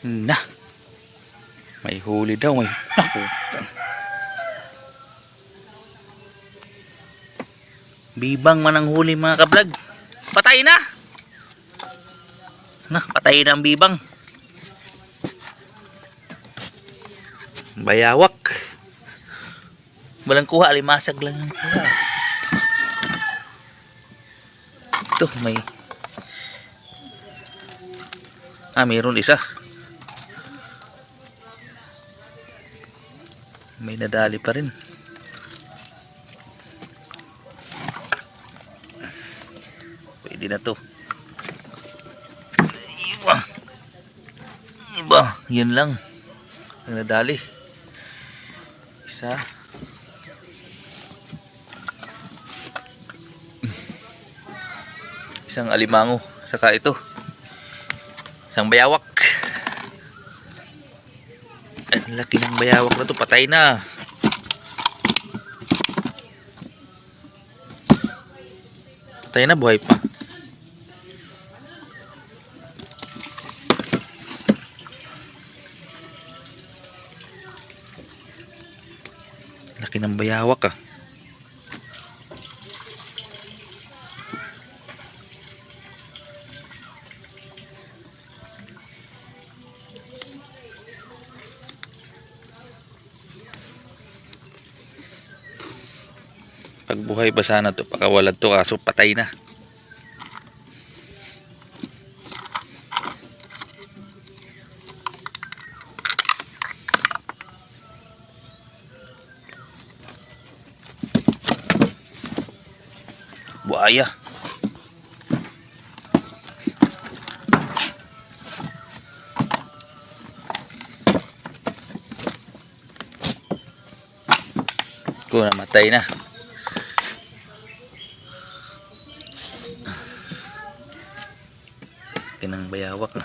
Na. May huli daw. May... Naku. Bibang man ang huli mga kablog. Patay na. Na, patay na ang bibang. Bayawak. Walang kuha, limasag lang ang kuha. Ito, may... Ah, mayroon isa. May nadali pa rin. Pwede na to. Iba. Iba. Yun lang. Ang nadali. Isa. Isang alimango. Saka ito. Isang bayawak. Ang laki ng bayawak na to. Patay na. Patay na. Buhay pa. Laki ng bayawak ah. Pagbuhay pa sana to, pakawalad to kaso patay na. Buaya. Ko namatay na. Kinang bayawak na.